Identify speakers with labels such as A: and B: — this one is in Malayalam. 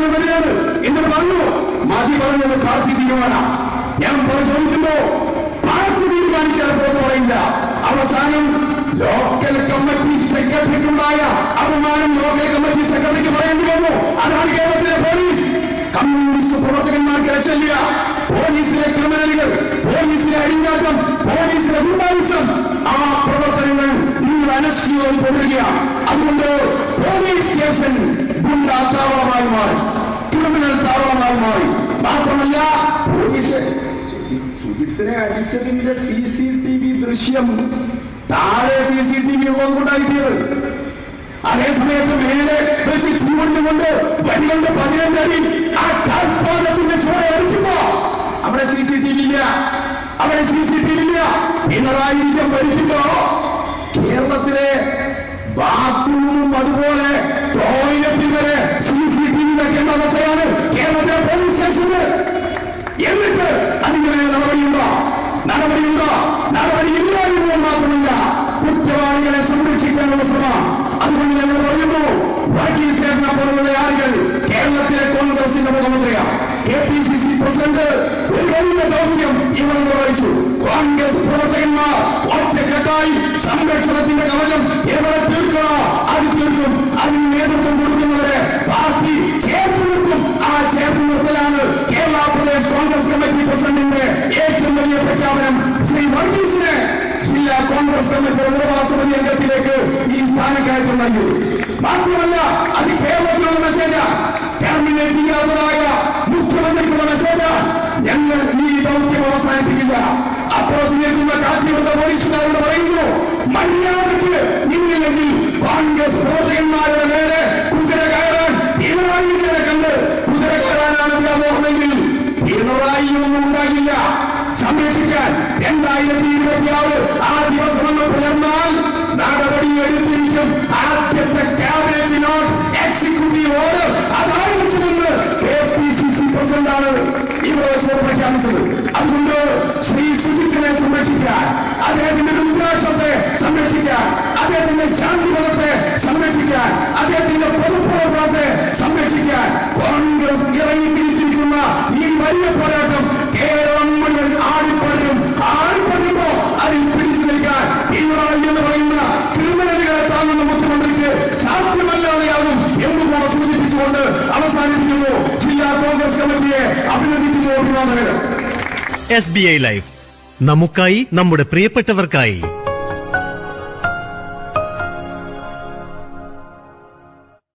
A: നിങ്ങൾ വരികയാണ്. എന്ന് പറഞ്ഞു മതി പറഞ്ഞത് പാർട്ടി തീരുമാനം. ഞാൻ ചോദിക്കുമ്പോ പാർട്ടി തീരുമാനിച്ചാൽ പുറത്ത് പറയില്ല. അവസാനം ലോക്കൽ കമ്മിറ്റി സെക്രട്ടറിക്കുണ്ടായ അപമാനം ലോക്കൽ കമ്മിറ്റി സെക്രട്ടറിക്ക് പറയേണ്ടി വന്നു അതാണ് കേരളത്തിലെ പോലീസ് കമ്മ്യൂണിസ്റ്റ് പ്രവർത്തകന്മാർക്ക് രക്ഷയില്ല പോലീസിലെ ക്രിമിനലുകൾ പോലീസിലെ അടിഞ്ഞാട്ടം പോലീസിലെ ഗുണ്ടായുസം ആ പ്രവർത്തനങ്ങൾ നിങ്ങൾ അനശ്വരം തുടരുക അതുകൊണ്ട് പോലീസ് സ്റ്റേഷൻ ഗുണ്ടാ ആക്രമണമായി മാറി. ക്രിമിനൽ താവളമായി മാറി. മാത്രമല്ല പോലീസ് സുജിത്തിനെ അടിച്ചതിന്റെ സി സി ടി വി ദൃശ്യം താഴെ സി സി ടി വി ഉണ്ടാക്കിയത് അതേസമയത്ത് മേലെ വെച്ച് ചൂടുകൊണ്ട് വരികൊണ്ട് പതിനഞ്ചടി ആ കാൽപാദത്തിന്റെ ചുവടെ അടിച്ചപ്പോ അവിടെ സി സി ടി വി ഇല്ല അവിടെ സി സി ടി വി ഇല്ല പിണറായി വിജയൻ ഭരിക്കുമ്പോ കേരളത്തിലെ നടപടിയുണ്ടോ ഇല്ലായിരുന്നു മാത്രമല്ല കുറ്റവാളികളെ സംരക്ഷിക്കാനുള്ള ശ്രമം. അതുകൊണ്ട് ഞങ്ങൾ പറയുന്നു വക്കീൽ ചേർന്ന പോലുള്ള ആളുകൾ കേരളത്തിലെ കോൺഗ്രസിന്റെ മുഖമന്ത്രിയാണ് K P C C president ഒരു വലിയ ദൗത്യം ഇവർ നിർവഹിച്ചു. കോൺഗ്രസ് പ്രവർത്തകന്മാർ ഒറ്റക്കെട്ടായി സംരക്ഷണത്തിന്റെ കവചം എവിടെ തീർക്കണോ? അത് തീർക്കും. അതിന് നേതൃത്വം കൊടുക്കുന്നവരെ വർഗീസിനെ ജില്ലാ കോൺഗ്രസ് കമ്മിറ്റിയുടെ നിർവാസപതി അംഗത്തിലേക്ക് ഈ സ്ഥാനക്കയറ്റം നൽകി. മാത്രമല്ല അത് കേരളത്തിലുള്ള മെസ്സേജാണ് ടെർമിനേറ്റ് ചെയ്യാത്തതായ മുഖ്യമന്ത്രിക്കുള്ള മെസ്സേജ് ഞങ്ങൾ ഈ ദൗത്യം അവസാനിപ്പിക്കില്ല. അപ്പുറത്ത് നിൽക്കുന്ന കാറ്റിലുള്ള പോലീസുകാരോട് പറയുന്നു മര്യാദയ്ക്ക് നിന്നില്ലെങ്കിൽ കോൺഗ്രസ് പ്രവർത്തകന്മാരുടെ സംരക്ഷിക്കാൻ ഇരുപത്തി ആറ് ആ ദിവസം നമ്മൾ പുലർന്നാൽ നടപടി എടുത്തിരിക്കും. ആദ്യത്തെ ക്യാബിനറ്റ് നോട്ട് എക്സിക്യൂട്ടീവ് ഓർഡർ അതായിരിക്കുമെന്ന് കെ പി സി സി പ്രസിഡന്റാണ് ഇവിടെ വെച്ച് അതുകൊണ്ട് ശ്രീ സുജിത്തിനെ സംരക്ഷിക്കാൻ അദ്ദേഹത്തിന്റെ രുദ്രാക്ഷത്തെ സംരക്ഷിക്കാൻ അദ്ദേഹത്തിന്റെ ശാന്തിപഥത്തെ സംരക്ഷിക്കാൻ അദ്ദേഹത്തിന്റെ പൊതുപ്രവർത്തനത്തെ സംരക്ഷിക്കാൻ കോൺഗ്രസ് ഇറങ്ങിത്തിരിച്ചിരിക്കുന്ന ഈ വലിയ പോരാട്ടം കേരളം മുഴുവൻ ആടിപ്പടരും. അവസാനിപ്പിക്കുന്നു. ജില്ലാ കോൺഗ്രസ് കമ്മിറ്റിയെ അഭിനന്ദിക്കുന്നു അഭിവാദകർ
B: എസ് ബി ഐ ലൈഫ്. നമുക്കായി നമ്മുടെ പ്രിയപ്പെട്ടവർക്കായി